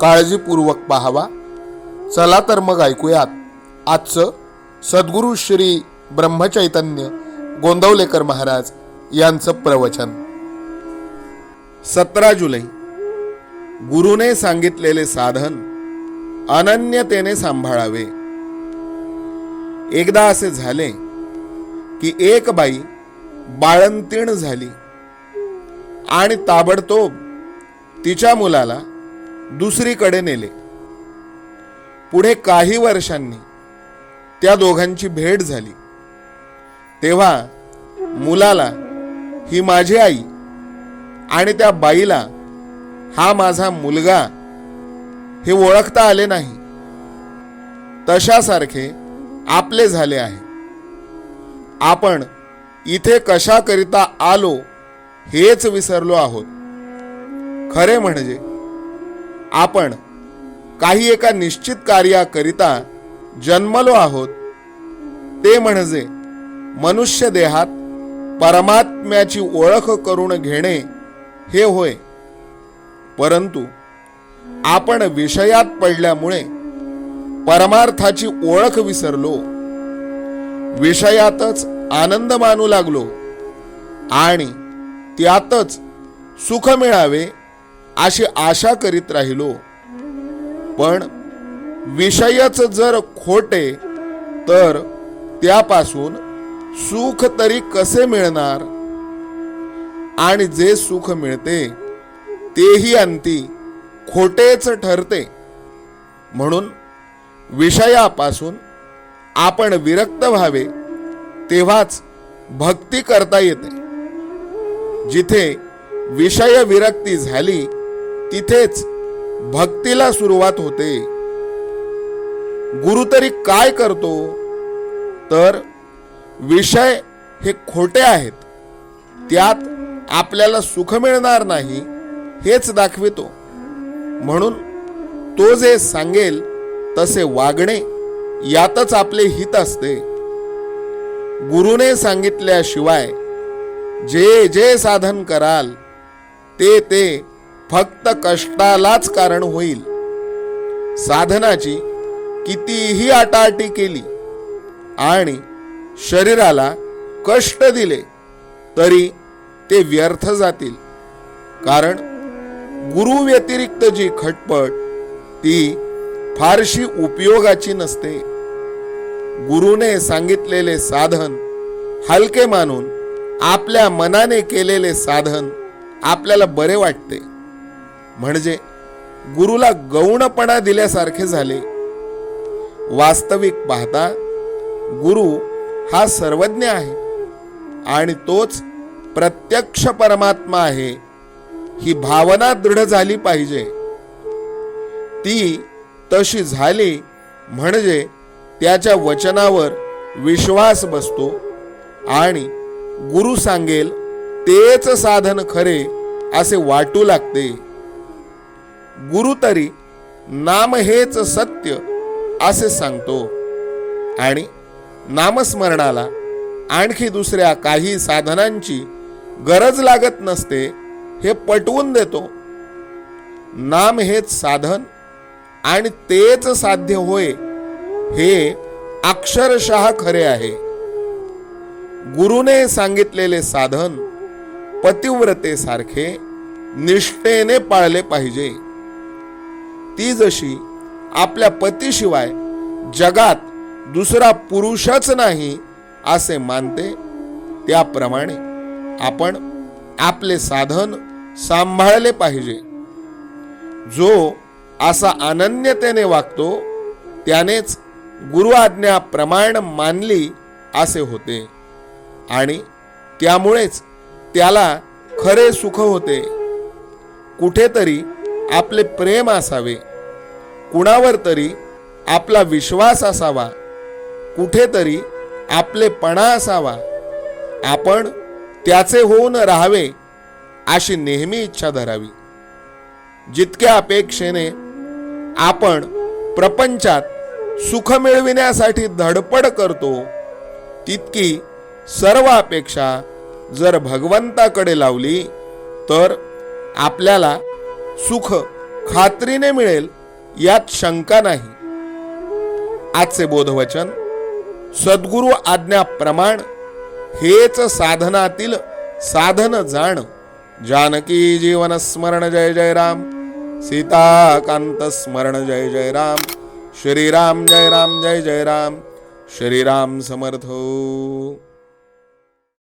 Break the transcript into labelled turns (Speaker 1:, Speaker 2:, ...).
Speaker 1: काळजीपूर्वक पाहावा. चला तर मग ऐकूयात. आजचं सद्गुरू श्री ब्रह्मचैतन्य गोंदवलेकर महाराज यांचं प्रवचन. सतरा जुलै. गुरुने सांगितलेले साधन अनन्यतेने सांभाळावे. एकदा असे झाले की एक बाई बाळंतीण झाली आणि ताबडतोब तिच्या मुलाला दुसरीकडे नेले. पुढे काही वर्षांनी त्या दोघांची भेट झाली. तेव्हा मुलाला ही माझी आई आणि त्या बाईला हा माझा मुलगा हे ओळखता आले नाही. तशासारखे आपले झाले आहे. आपण इथे कशाकरिता आलो हेच विसरलो आहोत. खरे म्हणजे आपण काही एका निश्चित कार्याकरिता जन्मलो आहोत ते म्हणजे मनुष्य देहात परमात्म्याची ओळख करून घेणे हे होय. परंतु आपण विषयात पडल्यामुळे परमार्थाची ओळख विसरलो विषयातच आनंद मानू लागलो आणि त्यातच सुख मिळावे अशी आशा करीत राहिलो. पण विषयच जर खोटे तर त्यापासून सुख तरी कसे मिळणार? आणि जे सुख मिळते तेही अंती खोटेच ठरते. म्हणून विषयापासून आपण विरक्त व्हावे तेव्हाच भक्ती करता येते. जिथे विषय विरक्ती झाली तिथेच भक्तीला सुरुवात होते. गुरु तरी काय करतो? तर विषय हे खोटे आहेत. त्यात आपल्याला सुख मिळणार नाही हेच दाखवितो. म्हणून तो जे सांगेल तसे वागणे यातच आपले हित असते. गुरुने सांगितल्याशिवाय जे जे साधन कराल ते ते फक्त कष्टालाच कारण होईल. साधनाची कितीही आटाआटी केली आणि शरीराला कष्ट दिले तरी ते व्यर्थ जातील. कारण गुरु व्यतिरिक्त जी खटपट ती फारशी उपयोगाची नसते. गुरुने सांगितलेले साधन हलके मानून आपल्या मनाने केलेले साधन आपल्याला बरे वाटते. म्हणजे गुरुला गौणपणा दिल्यासारखे झाले. वास्तविक पाहता गुरु हा सर्वज्ञ आहे आणि तोच प्रत्यक्ष परमात्मा आहे. ही भावना दृढ झाली पाहिजे. ती तशी झाली म्हणजे त्याच्या वचनावर विश्वास बसतो आणि गुरु सांगेल तेच साधन खरे असे वाटू लागते. गुरु तरी नाम हेच सत्य असे सांगतो. आणि नामस्मरणाला आणखी दुसऱ्या काही साधनांची गरज लागत नसते हे पटवून देतो. नाम हेच साधन आणि तेच साध्य होय हे अक्षरशः खरे आहे. गुरुने सांगितलेले साधन पतिव्रतेसारखे निष्ठेने पाळले पाहिजे. ती जशी आपल्या पतीशिवाय जगात दुसरा पुरुषच नाही असे मानते त्याप्रमाणे आपण आपले साधन सांभाळले पाहिजे. जो असा अनन्यतेने वागतो त्यानेच गुरु आज्ञा प्रमाण मानली असे होते आणि त्यामुळेच त्याला खरे सुख होते. कुठेतरी आपले प्रेम असावे. कुणावर तरी आपला विश्वास असावा. कुठेतरी आपलेपणा असावा. आपण त्याचे होऊन राहावे अशी नेहमी इच्छा धरावी. जितक्या अपेक्षेने आपण प्रपंचात सुख मिळविण्यासाठी धडपड करतो तितकी सर्व अपेक्षा जर भगवंताकडे लावली तर आपल्याला सुख खात्रीने मिळेल यात शंका नाही. आजचे बोधवचन सद्गुरु आज्ञा प्रमाण हेच साधनातील साधन जाण. जानकी जीवन स्मरण जय जय राम. सीताकांत स्मरण जय जय राम. श्रीराम जय राम जय जय राम. श्रीराम समर्थ हो.